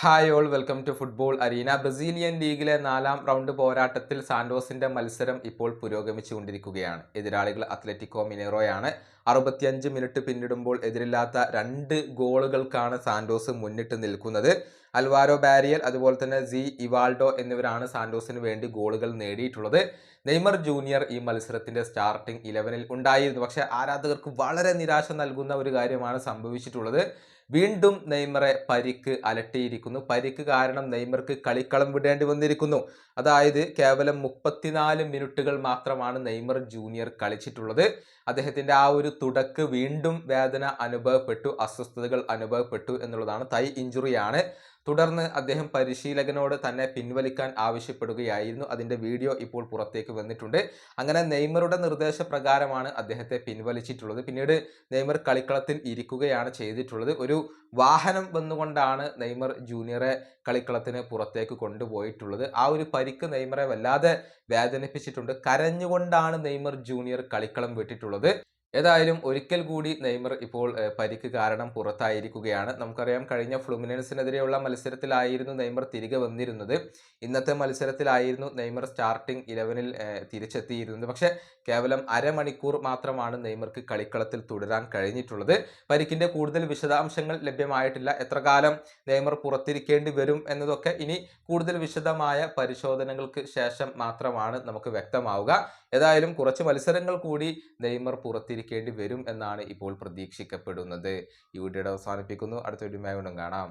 Hi all welcome to football arena Brazilian ലീഗിലെ നാലാം round പോരാട്ടത്തിൽ സാൻഡോസിന്റെ മത്സരം ഇപ്പോൾ പുരോഗമിച്ചുകൊണ്ടിരിക്കുകയാണ്. എതിരാളികൾ അത്ലറ്റിക്കോ മിനേറോയാണ്. അറുപത്തിയഞ്ച് മിനിറ്റ് പിന്നിടുമ്പോൾ എതിരില്ലാത്ത രണ്ട് ഗോളുകൾക്കാണ് സാൻഡോസ് മുന്നിട്ട് നിൽക്കുന്നത്. അൽവാരോ ബാരിയൽ അതുപോലെ തന്നെ സി ഇവാൾഡോ എന്നിവരാണ് സാന്റോസിന് വേണ്ടി ഗോളുകൾ നേടിയിട്ടുള്ളത്. നെയ്മർ ജൂനിയർ ഈ മത്സരത്തിന്റെ സ്റ്റാർട്ടിംഗ് ഇലവനിൽ ഉണ്ടായിരുന്നു. പക്ഷേ ആരാധകർക്ക് വളരെ നിരാശ നൽകുന്ന ഒരു കാര്യമാണ് സംഭവിച്ചിട്ടുള്ളത്. വീണ്ടും നെയ്മറെ പരിക്ക് അലട്ടിയിരിക്കുന്നു. പരിക്ക് കാരണം നെയ്മർക്ക് കളിക്കളം വിടേണ്ടി വന്നിരിക്കുന്നു. അതായത് കേവലം മുപ്പത്തിനാല് മിനിറ്റുകൾ മാത്രമാണ് നെയ്മർ ജൂനിയർ കളിച്ചിട്ടുള്ളത്. അദ്ദേഹത്തിന്റെ ആ ഒരു തുടക്ക് വീണ്ടും വേദന അനുഭവപ്പെട്ടു അസ്വസ്ഥതകൾ അനുഭവപ്പെട്ടു എന്നുള്ളതാണ് തൈ ഇഞ്ചുറിയാണ്. തുടർന്ന് അദ്ദേഹം പരിശീലകനോട് തന്നെ പിൻവലിക്കാൻ ആവശ്യപ്പെടുകയായിരുന്നു. അതിന്റെ വീഡിയോ ഇപ്പോൾ പുറത്തേക്ക് വന്നിട്ടുണ്ട്. അങ്ങനെ നെയ്മറുടെ നിർദ്ദേശപ്രകാരമാണ് അദ്ദേഹത്തെ പിൻവലിച്ചിട്ടുള്ളത്. പിന്നീട് നെയ്മർ കളിക്കളത്തിൽ ഇരിക്കുകയാണ് ചെയ്തിട്ടുള്ളത്. ഒരു വാഹനം വന്നുകൊണ്ടാണ് നെയ്മർ ജൂനിയറെ കളിക്കളത്തിന് പുറത്തേക്ക് കൊണ്ടുപോയിട്ടുള്ളത്. ആ ഒരു പരിക്ക് നെയ്മറെ വല്ലാതെ വേദനിപ്പിച്ചിട്ടുണ്ട്. കരഞ്ഞുകൊണ്ടാണ് നെയ്മർ ജൂനിയർ കളിക്കളം വിട്ടിട്ടുള്ളത്. ഏതായാലും ഒരിക്കൽ കൂടി നെയ്മർ ഇപ്പോൾ പരിക്ക് കാരണം പുറത്തായിരിക്കുകയാണ്. നമുക്കറിയാം കഴിഞ്ഞ ഫ്ലുമിനൻസിനെതിരെയുള്ള മത്സരത്തിലായിരുന്നു നെയ്മർ തിരികെ വന്നിരുന്നത്. ഇന്നത്തെ മത്സരത്തിലായിരുന്നു നെയ്മർ സ്റ്റാർട്ടിംഗ് ഇലവനിൽ തിരിച്ചെത്തിയിരുന്നത്. പക്ഷേ കേവലം അരമണിക്കൂർ മാത്രമാണ് നെയ്മർക്ക് കളിക്കളത്തിൽ തുടരാൻ കഴിഞ്ഞിട്ടുള്ളത്. പരിക്കിന്റെ കൂടുതൽ വിശദാംശങ്ങൾ ലഭ്യമായിട്ടില്ല. എത്ര കാലം നെയ്മർ പുറത്തിരിക്കേണ്ടി വരും എന്നതൊക്കെ ഇനി കൂടുതൽ വിശദമായ പരിശോധനകൾക്ക് ശേഷം മാത്രമാണ് നമുക്ക് വ്യക്തമാവുക. ഏതായാലും കുറച്ച് മത്സരങ്ങൾ കൂടി നെയ്മർ പുറത്തിരിക്കേണ്ടി വരും എന്നാണ് ഇപ്പോൾ പ്രതീക്ഷിക്കപ്പെടുന്നത്. ഈ വീഡിയോയുടെ അവസാനിപ്പിക്കുന്നു. അടുത്ത വീഡിയോ കൊണ്ടും കാണാം.